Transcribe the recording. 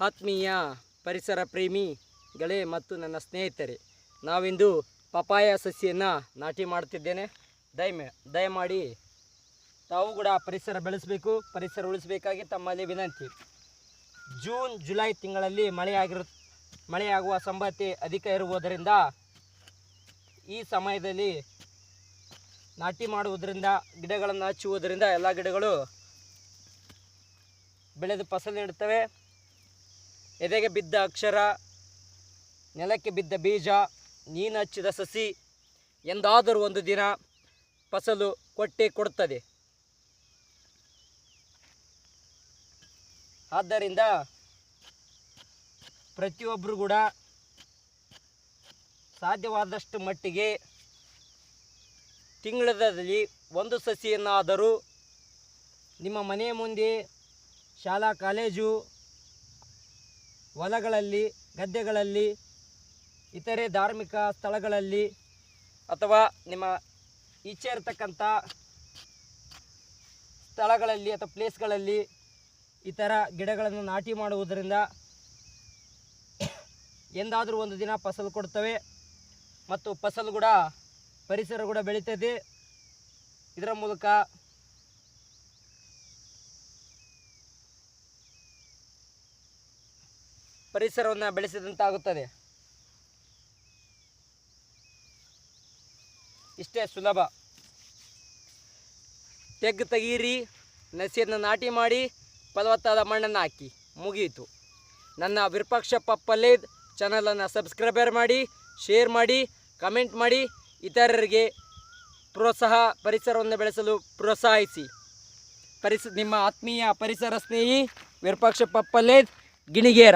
ಆತ್ಮೀಯ ಪರಿಸರ ಪ್ರೇಮಿಗಳೇ ಮತ್ತು ನನ್ನ ಸ್ನೇಹಿತರೆ, ನಾವಿಂದು ಪಪಾಯ ಸಸಿಯನ್ನು ನಾಟಿ ಮಾಡುತ್ತಿದ್ದೇನೆ. ದಯಮೆ ದಯಮಾಡಿ ತಾವು ಕೂಡ ಪರಿಸರ ಬೆಳೆಸಬೇಕು, ಪರಿಸರ ಉಳಿಸಬೇಕಾಗಿ ತಮ್ಮಲ್ಲಿ ವಿನಂತಿ. ಜೂನ್, ಜುಲೈ ತಿಂಗಳಲ್ಲಿ ಮಳೆಯಾಗಿರು, ಮಳೆಯಾಗುವ ಸಂಭವತೆ ಅಧಿಕ ಇರುವುದರಿಂದ ಈ ಸಮಯದಲ್ಲಿ ನಾಟಿ ಮಾಡುವುದರಿಂದ, ಗಿಡಗಳನ್ನು ಹಚ್ಚುವುದರಿಂದ ಎಲ್ಲ ಗಿಡಗಳು ಬೆಳೆದು ಫಸಲು ನೀಡುತ್ತವೆ. ಎದೆಗೆ ಬಿದ್ದ ಅಕ್ಷರ, ನೆಲಕ್ಕೆ ಬಿದ್ದ ಬೀಜ, ನೀನು ಹಚ್ಚಿದ ಸಸಿ, ಎಂದಾದರೂ ಒಂದು ದಿನ ಫಸಲು ಕೊಟ್ಟೆ ಕೊಡುತ್ತದೆ. ಆದ್ದರಿಂದ ಪ್ರತಿಯೊಬ್ಬರು ಕೂಡ ಸಾಧ್ಯವಾದಷ್ಟು ಮಟ್ಟಿಗೆ ತಿಂಗಳದಲ್ಲಿ ಒಂದು ಸಸಿಯನ್ನಾದರೂ ನಿಮ್ಮ ಮನೆಯ ಮುಂದೆ ಶಾಲಾ, ಕಾಲೇಜು ಹೊಲಗಳಲ್ಲಿ ಗದ್ದೆಗಳಲ್ಲಿ, ಇತರೆ ಧಾರ್ಮಿಕ ಸ್ಥಳಗಳಲ್ಲಿ ಅಥವಾ ನಿಮ್ಮ ಈಚೆ ಇರತಕ್ಕಂಥ ಸ್ಥಳಗಳಲ್ಲಿ ಅಥವಾ ಪ್ಲೇಸ್ಗಳಲ್ಲಿ ಈ ಥರ ಗಿಡಗಳನ್ನು ನಾಟಿ ಮಾಡುವುದರಿಂದ ಎಂದಾದರೂ ಒಂದು ದಿನ ಫಸಲು ಕೊಡ್ತವೆ ಮತ್ತು ಫಸಲು ಕೂಡ, ಪರಿಸರ ಕೂಡ ಬೆಳೀತದೆ. ಇದರ ಮೂಲಕ ಪರಿಸರವನ್ನು ಬೆಳೆಸಿದಂತಾಗುತ್ತದೆ. ಇಷ್ಟೇ ಸುಲಭ. ತೆಗ್ ತೆಗೀರಿ, ನಸಿಯನ್ನು ನಾಟಿ ಮಾಡಿ, ಫಲವತ್ತಾದ ಮಣ್ಣನ್ನು ಹಾಕಿ. ಮುಗಿಯಿತು. ನನ್ನ ವಿರೂಪಾಕ್ಷ ಪಪ್ಪಲೇದ್ ಚಾನಲನ್ನು ಸಬ್ಸ್ಕ್ರೈಬರ್ ಮಾಡಿ ಶೇರ್ ಮಾಡಿ ಕಮೆಂಟ್ ಮಾಡಿ, ಇತರರಿಗೆ ಪ್ರೋತ್ಸಾಹ, ಪರಿಸರವನ್ನು ಬೆಳೆಸಲು ಪ್ರೋತ್ಸಾಹಿಸಿ. ಪರಿಸ, ನಿಮ್ಮ ಆತ್ಮೀಯ ಪರಿಸರ ಸ್ನೇಹಿ ವಿರೂಪಾಕ್ಷ ಪಪ್ಪಲೇದ್ ಗಿಣಿಗೇರ.